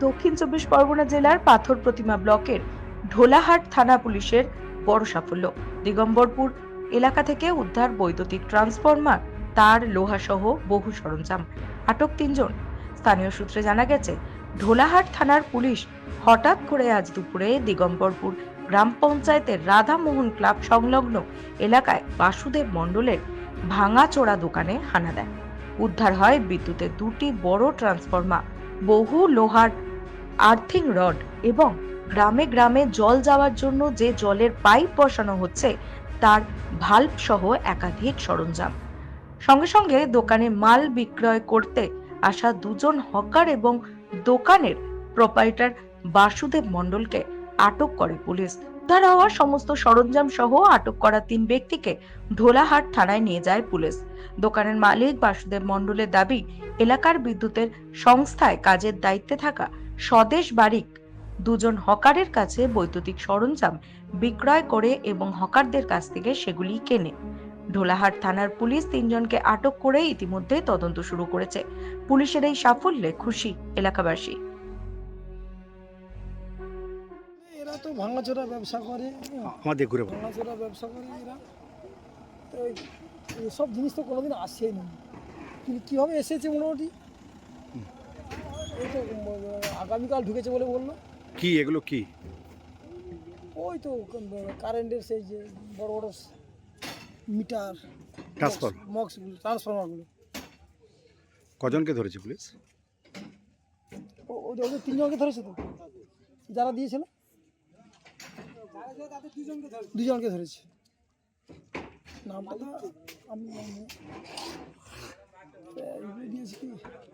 দক্ষিণ চব্বিশ পরগনা জেলার পাথর প্রতিমা ব্লকের ঢোলাহাট থানা পুলিশের বড় সাফল্য। দিগম্বরপুর এলাকা থেকে উদ্ধার বৈদ্যুতিক ট্রান্সফরমার, তার লোহাসহ বহু সরঞ্জাম। আটক তিনজন। স্থানীয় সূত্রে জানা গেছে, ঢোলাহাট থানার পুলিশ হঠাৎ করে আজ দুপুরে দিগম্বরপুর গ্রাম পঞ্চায়েতের রাধামোহন ক্লাব সংলগ্ন এলাকায় বাসুদেব মণ্ডলের ভাঙাচোরা দোকানে হানা দেয়। উদ্ধার হয় বিদ্যুতের দুটি বড় ট্রান্সফরমার। বহু লোহার আর্থিং রড এবং গ্রামে গ্রামে জল যাওয়ার জন্য যে জলের পাইপ বসানো হচ্ছে, তার ভাল্ব সহ একাধিক সরঞ্জাম। সঙ্গে সঙ্গে দোকানে মাল বিক্রয় করতে আসা দুজন হকার এবং দোকানের প্রোপাইটার বাসুদেব মণ্ডলকে আটক করে পুলিশ। উদ্ধার হওয়া সমস্ত সরঞ্জাম সহ আটক করা তিন ব্যক্তিকে ঢোলাহাট থানায় নিয়ে যায় পুলিশ। দোকানের মালিক বাসুদেব মণ্ডলের দাবি, এলাকার বিদ্যুতের সংস্থায় কাজের দায়িত্বে থাকা স্বদেশ বারিক দুজন হকারের কাছে বৈদ্যুতিক সরঞ্জাম বিক্রয় করে এবং হকারদের কাছ থেকে সেগুলি কেনে। ঢোলাহাট থানার পুলিশ তিনজনকে আটক করে ইতিমধ্যে তদন্ত শুরু করেছে। পুলিশের এই সাফল্যে খুশি এলাকাবাসী। এরা তো ভাঙাচোরা ব্যবসা করে। আমাদের ঘুরে ভাঙাচোরা ব্যবসা করে এরা। তো এসব জিনিস তো কোনোদিন আসেনি কিন্তু কীভাবে এসেছে মোটামুটি? এই তো আগামীকাল ঢুকেছে বলে বলল। কি এগুলো কি? ওই তো কারেন্টের সেই যে বড় বড় মিটার ট্রান্সফার মক্সগুলো ট্রান্সফর্মারগুলো কজনকে ধরেছে পুলিশ? ওদের তিনজনকে ধরেছে তো? যারা দিয়েছিল? দুজনকে ধরেছে। নামটা আমি দিয়েছে কি?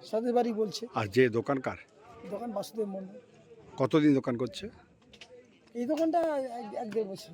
সাদের বাড়ি বলছে। আর যে দোকানকার দোকান বাসুদেব মন্ডল। কতদিন দোকান করছে? এই দোকানটা এক এক দেড় বছর।